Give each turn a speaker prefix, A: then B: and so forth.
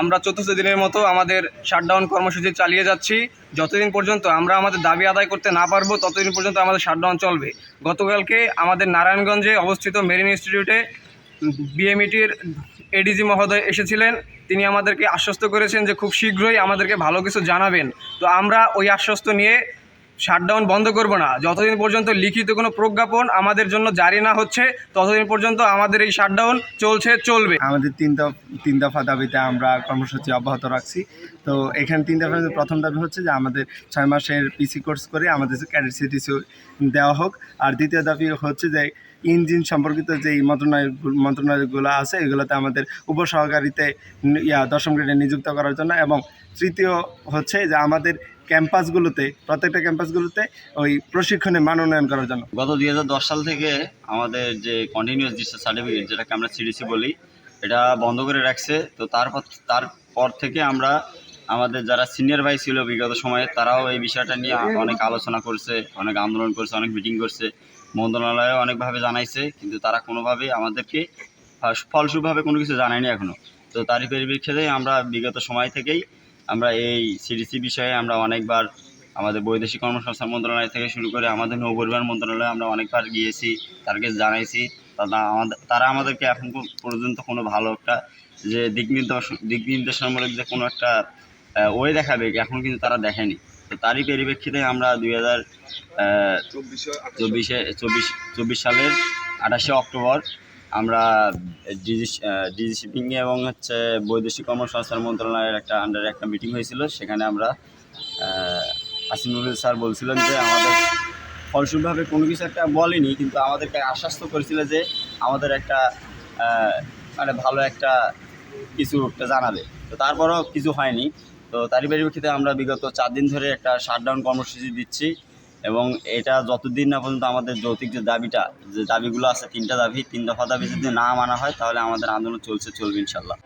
A: আমরা চতুর্থ দিনের মতো আমাদের শাটডাউন কর্মসূচি চালিয়ে যাচ্ছি। যতদিন পর্যন্ত আমরা আমাদের দাবি আদায় করতে না পারব, ততদিন পর্যন্ত আমাদের শাটডাউন চলবে। গতকালকে আমাদের নারায়ণগঞ্জে অবস্থিত মেরিন ইনস্টিটিউটে বিএমইটির এডিজি মহোদয় এসেছিলেন। তিনি আমাদেরকে আশ্বস্ত করেছেন যে খুব শীঘ্রই আমাদেরকে ভালো কিছু জানাবেন। তো আমরা ওই আশ্বস্ত নিয়ে শাটডাউন বন্ধ করব না। যতদিন পর্যন্ত লিখিত কোনো প্রজ্ঞাপন আমাদের জন্য জারি না হচ্ছে, ততদিন পর্যন্ত আমাদের এই শাটডাউন চলছে, চলবে।
B: আমাদের তিন দফ তিন দফা দাবিতে আমরা কর্মসূচি অব্যাহত রাখছি। তো এখানে তিন দফা প্রথম দাবি হচ্ছে যে আমাদের ছয় মাসের পিসি কোর্স করে আমাদের ক্যাডেট সিটিসি দেওয়া হোক। আর দ্বিতীয় দাবি হচ্ছে যে ইঞ্জিন সম্পর্কিত যে মন্ত্রণালয় মন্ত্রণালয়গুলো আছে, এগুলোতে আমাদের উপসহকারীতে ইয়া দশম গ্রেডে নিযুক্ত করার জন্য। এবং তৃতীয় হচ্ছে যে আমাদের ক্যাম্পাসগুলোতে, প্রত্যেকটা ক্যাম্পাসগুলোতে ওই প্রশিক্ষণে মান উন্নয়ন করার জন্য।
C: গত দুই হাজার দশ সাল থেকে আমাদের যে কন্টিনিউয়াস ডিস্টেন্স সার্টিফিকেট যেটাকে আমরা সিডিসি বলি, এটা বন্ধ করে রাখছে। তো তারপর তারপর থেকে আমরা আমাদের যারা সিনিয়র ভাই ছিল বিগত সময়ে, তারাও এই বিষয়টা নিয়ে অনেক আলোচনা করছে, অনেক আন্দোলন করছে, অনেক মিটিং করছে। মন্ত্রণালয়ে অনেকভাবে জানাইছে, কিন্তু তারা কোনোভাবেই আমাদেরকে ফলস্বরূপভাবে কোনো কিছু জানায়নি এখনও তো তারই পরিপ্রেক্ষিতে আমরা বিগত সময় থেকেই আমরা এই সিডিসি বিষয়ে আমরা অনেকবার আমাদের বৈদেশিক কর্মসংস্থান মন্ত্রণালয় থেকে শুরু করে আমাদের নৌ পরিবহন মন্ত্রণালয়ে আমরা অনেকবার গিয়েছি তাদেরকে জানাইছি। তারা আমাদের তারা আমাদেরকে এখন পর্যন্ত কোনো ভালো একটা যে দিক নির্দেশ দিক নির্দেশনামূলক যে কোনো একটা ওয়ে দেখাবে এখন কিন্তু তারা দেখেনি। তো তারই পরিপ্রেক্ষিতে আমরা দুই হাজার চব্বিশে চব্বিশ চব্বিশ সালের আঠাশে অক্টোবর আমরা ডিজি ডিজি শিপিং এবং হচ্ছে বৈদেশিক কর্মসংস্থান মন্ত্রণালয়ের একটা আন্ডারে একটা মিটিং হয়েছিল। সেখানে আমরা আসিমুল স্যার বলছিলেন যে আমাদের ফলস্বরূপভাবে কোনো কিছু একটা বলেনি, কিন্তু আমাদেরকে আশ্বস্ত করেছিল যে আমাদের একটা মানে ভালো একটা কিছু একটা জানাবে। তো তারপরও কিছু হয়নি। তো তারই পরিপ্রেক্ষিতে আমরা বিগত চার দিন ধরে একটা শাটডাউন কর্মসূচি দিচ্ছি। এবং এটা যতদিন না পর্যন্ত আমাদের যৌতিক যে দাবিটা, যে দাবিগুলো আছে, তিনটা দাবি, তিন দফা দাবি যদি না মানা হয়, তাহলে আমাদের আন্দোলন চলছে, চলবে ইনশাল্লাহ